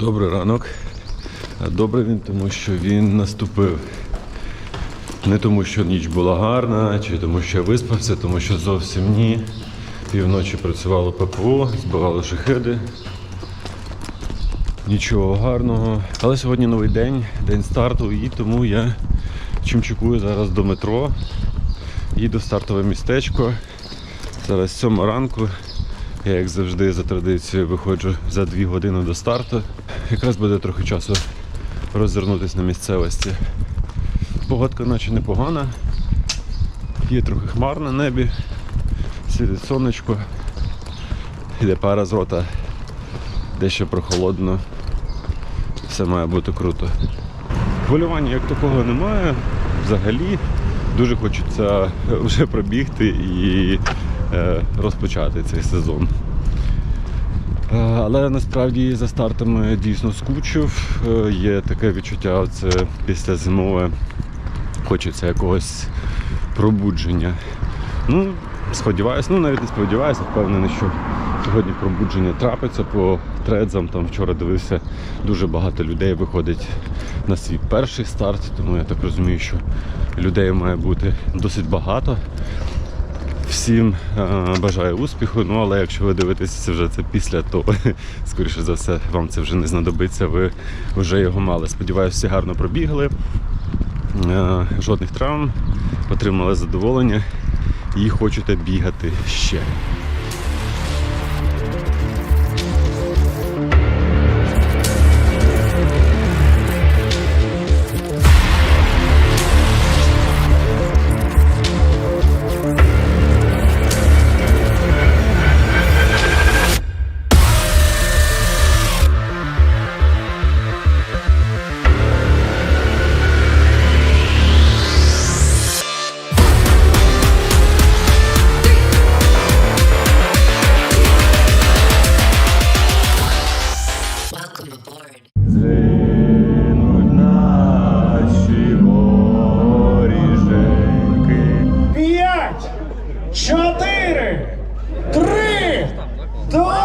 Добрий ранок. Добрий він, тому що він наступив. Не тому, що ніч була гарна, чи тому, що я виспався, тому що зовсім ні. Півночі працювало ППО, збивало шахеди. Нічого гарного. Але сьогодні новий день, день старту, і тому я чимчикую зараз до метро. Їду в стартове містечко. Зараз сьома ранку. Я, як завжди, за традицією виходжу за дві години до старту. Якраз буде трохи часу розвернутися на місцевості. Погодка наче непогана. Є трохи хмар на небі, світить сонечко, йде пара з рота, дещо прохолодно. Все має бути круто. Хвилювання як такого немає. Взагалі дуже хочеться вже пробігти і розпочати цей сезон. Е, Але насправді за стартами дійсно скучив. Е, Є таке відчуття, це після зимове хочеться якогось пробудження. Ну, сподіваюся, ну навіть не сподіваюся, впевнений, що сьогодні пробудження трапиться по тредзам. Там вчора дивився, дуже багато людей виходить на свій перший старт, тому я так розумію, що людей має бути досить багато. Всім е, бажаю успіху. Ну але якщо ви дивитеся вже це після, то скоріше за все вам це вже не знадобиться. Ви вже його мали. Сподіваюся, всі гарно пробігли. Е, жодних травм, отримали задоволення і хочете бігати ще. Чотири, три, два,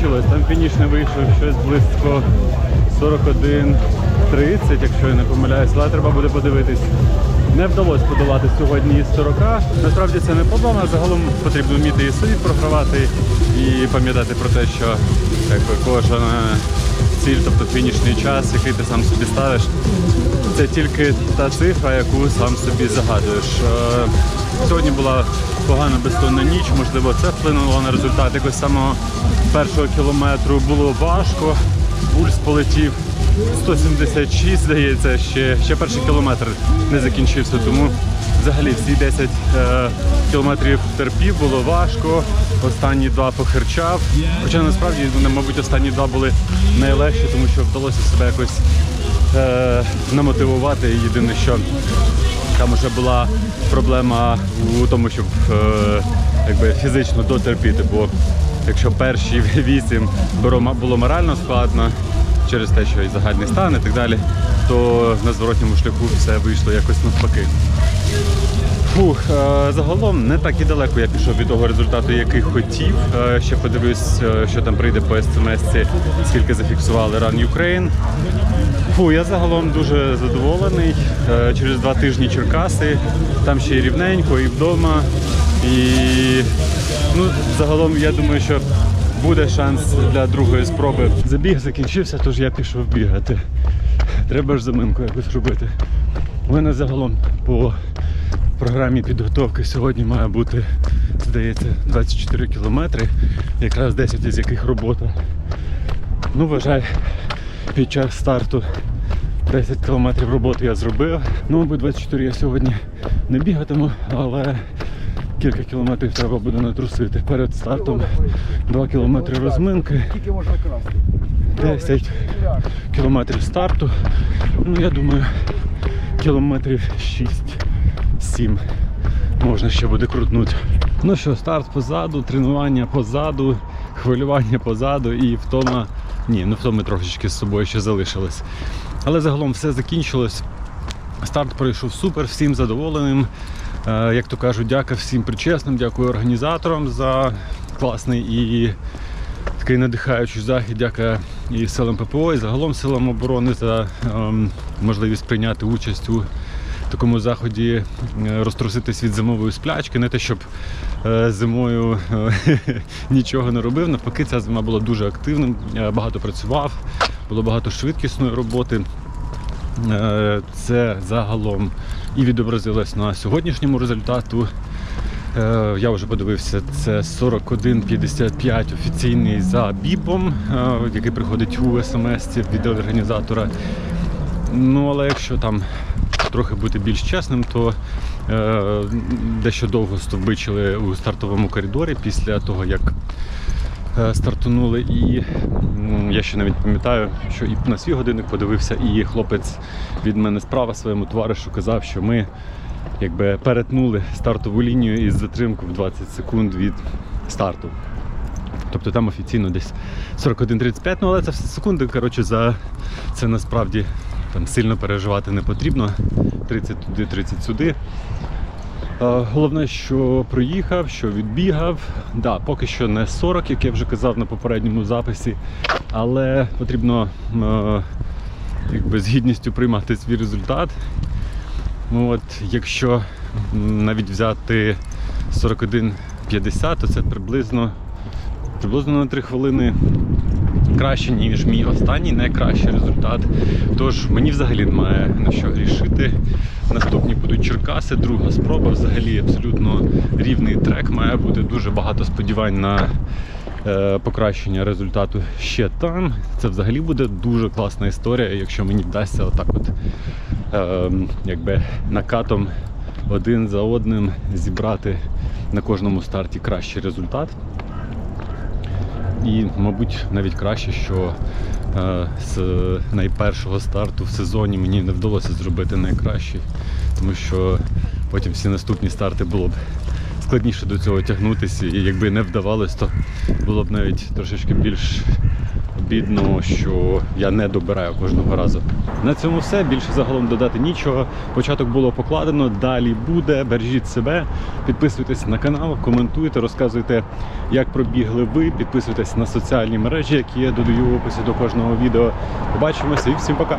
закінчилось. Там фініш не вийшов щось близько 41.30, якщо я не помиляюсь, але треба буде подивитись. Не вдалося подолати сьогодні із 40. Насправді це не проблема. Загалом потрібно вміти і собі програвати і пам'ятати про те, що якби, кожна ціль, тобто фінішний час, який ти сам собі ставиш, це тільки та цифра, яку сам собі загадуєш. Е, Сьогодні була погана безсонна ніч, можливо, це вплинуло на результат. Якось самого першого кілометру було важко, пульс полетів. 176, здається, ще, ще перший кілометр не закінчився, тому взагалі всі 10 е, кілометрів терпів, було важко. Останні два похерчав. Хоча насправді, ну, мабуть, останні два були найлегші, тому що вдалося себе якось е, намотивувати. Єдине, що там вже була проблема у тому, щоб е, якби фізично дотерпіти, бо якщо перші вісім було морально складно через те, що і загальний стан і так далі, то на зворотньому шляху все вийшло якось навпаки. Фух, е, загалом не так і далеко я пішов від того результату, який хотів. Е, Ще подивлюсь, е, що там прийде по смс, скільки зафіксували Run Ukraine. Фу, я загалом дуже задоволений. Е, Через два тижні Черкаси, там ще й рівненько, і вдома. І ну, загалом я думаю, що буде шанс для другої спроби. Забіг закінчився, тож я пішов бігати. Треба ж заминку якось робити. У мене загалом по програмі підготовки сьогодні має бути, здається, 24 кілометри, якраз 10 із яких робота. Ну, вважай, під час старту 10 кілометрів роботи я зробив. Ну, мабуть, 24 я сьогодні не бігатиму, але кілька кілометрів треба буде натрусити. Перед стартом 2 кілометри розминки. 10 кілометрів старту. Ну, я думаю, кілометрів 6-7 можна ще буде крутнути. Ну що, старт позаду, тренування позаду, хвилювання позаду і втома. Ні, ну втоми трошечки з собою ще залишилось. Але загалом все закінчилось. Старт пройшов супер, всім задоволеним. Е, Як то кажуть, дяка всім причесним, дякую організаторам за класний і такий надихаючий захід. Дяка і силам ППО, і загалом силам оборони за ем, можливість прийняти участь у такому заході, е, розтруситись від зимової сплячки. Не те, щоб е, зимою е, нічого не робив. Навпаки, ця зима була дуже активним, багато працював, було багато швидкісної роботи. Це загалом і відобразилось на сьогоднішньому результату. Я вже подивився, це 41,55 офіційний за біпом, е, який приходить у смс від організатора. Ну, але якщо там трохи бути більш чесним, то е, дещо довго стовбичили у стартовому коридорі після того, як е, стартанули. І я ще навіть пам'ятаю, що і на свій годинник подивився, і хлопець від мене справа своєму товаришу казав, що ми якби перетнули стартову лінію із затримкою в 20 секунд від старту. Тобто там офіційно десь 41-35, ну але це все секунди. Коротше, за це насправді там сильно переживати не потрібно. 30 туди, 30 сюди. Головне, що проїхав, що відбігав. Да, поки що не 40, як я вже казав на попередньому записі, але потрібно якби, з гідністю приймати свій результат. Ну, от, якщо навіть взяти 41,50, то це приблизно, приблизно на 3 хвилини краще, ніж мій останній найкращий результат. Тож мені взагалі немає на що грішити. Наступні будуть Черкаси, друга спроба. Взагалі абсолютно рівний трек. Має бути дуже багато сподівань на е, покращення результату ще там. Це взагалі буде дуже класна історія, якщо мені вдасться отак от е, якби накатом один за одним зібрати на кожному старті кращий результат. І, мабуть, навіть краще, що е, з найпершого старту в сезоні мені не вдалося зробити найкращий, тому що потім всі наступні старти було б складніше до цього тягнутися, і якби не вдавалось, то було б навіть трошечки більш обідно, що я не добираю кожного разу. На цьому все. Більше загалом додати нічого. Початок було покладено, далі буде. Бережіть себе, підписуйтесь на канал, коментуйте, розказуйте, як пробігли ви. Підписуйтесь на соціальні мережі, які я додаю в описі до кожного відео. Побачимося і всім пока.